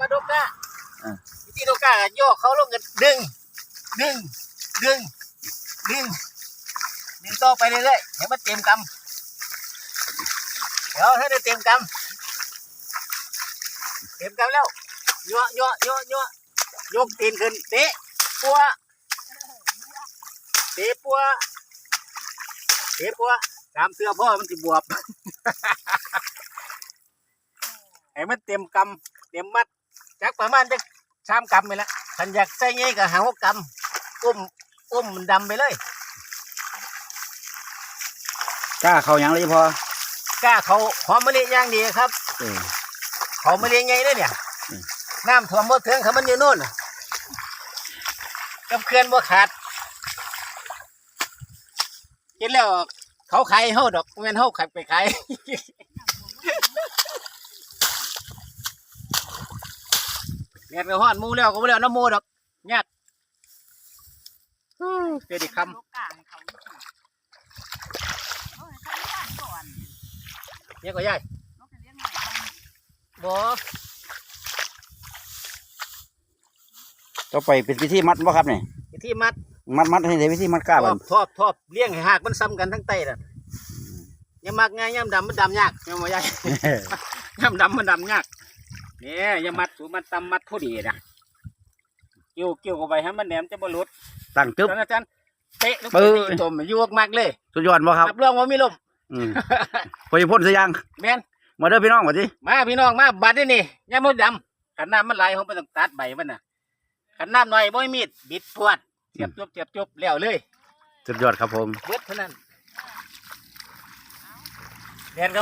มาดกก้าอ่าวิธีดกก้าก็โยกเขาลงกันดึง ดึง ดึง ดึง ดึงต่อไปเรื่อยๆให้มันเต็มกำเดี๋ยวถ้าได้เต็มกำเต็มกำแล้วยั่วยั่วยั่วยั่วยกตีนขึ้นเตะปัวเตะปัวเตะปัวตามเสื้อพ่อมันสิบวบให้มันเต็มกำเต็มมัด จักประมาณจะชามกำไปละขันอยากใส่ไงก็หาหกกำอุ้มอุ้มมันดำไปเลยกล้าเขาหยังเลยพอกล้าเขาหอมมะลิอย่างดีครับเออเขามะลิไงเลยเนี่ยอืม น้ำท่วมบ่ถึงเขามันอยู่โน่นน่ะกับเขื่อนบ่ขาดกินแล้วเขาขายให้เฮาดอกบ่แม่นเฮาขายไปขาย แม่นก็ฮ้อนหมูแล้วก็บ่แล้วน้ำหมูดอกยากฮู้เดี๋ยวดิคำลูกกลางเขาอยู่โอ้ยเขาเลี้ยงก่อนเนี่ยก็ยายลูกจะเลี้ยงใหม่ก่อนบ่ต่อไปเป็นพิธีมัดบ่ครับนี่ที่มัดมัดมัดให้ได้พิธีมัดกล้าทบัอนบทอบทอบเลี้ยงให้หากมันซ้ำกันทั้งไตน่ะยามมักง่ายยามดำมันดำยากยามบ่ยาย ยามดำมันดำยาก เนี่ยยามมัดสูมันตำมัดพอดีนะเกี่ยวเกี่ยวเข้าไปให้มันแหนมจะบ่หลุดตั้งตึ๊บตอนอาจารย์เตะลูกปื้อตมยวกมากเลยสุดยอดบ่ครับรับรองว่ามีลมอืมพอจะพ่นสยังแม่นมาเด้อพี่น้องมาดิมาพี่น้องมาบัดนี่นี่ยามมันดำขันน้ำมันไหลผมไปต้องตัดใบมันน่ะขันน้ำหน่อยบ่มีมีดบิดพวดเสียบจบเสียบจบแล้วเลยสุดยอดครับผม เบิดเท่านั้นเรียนก็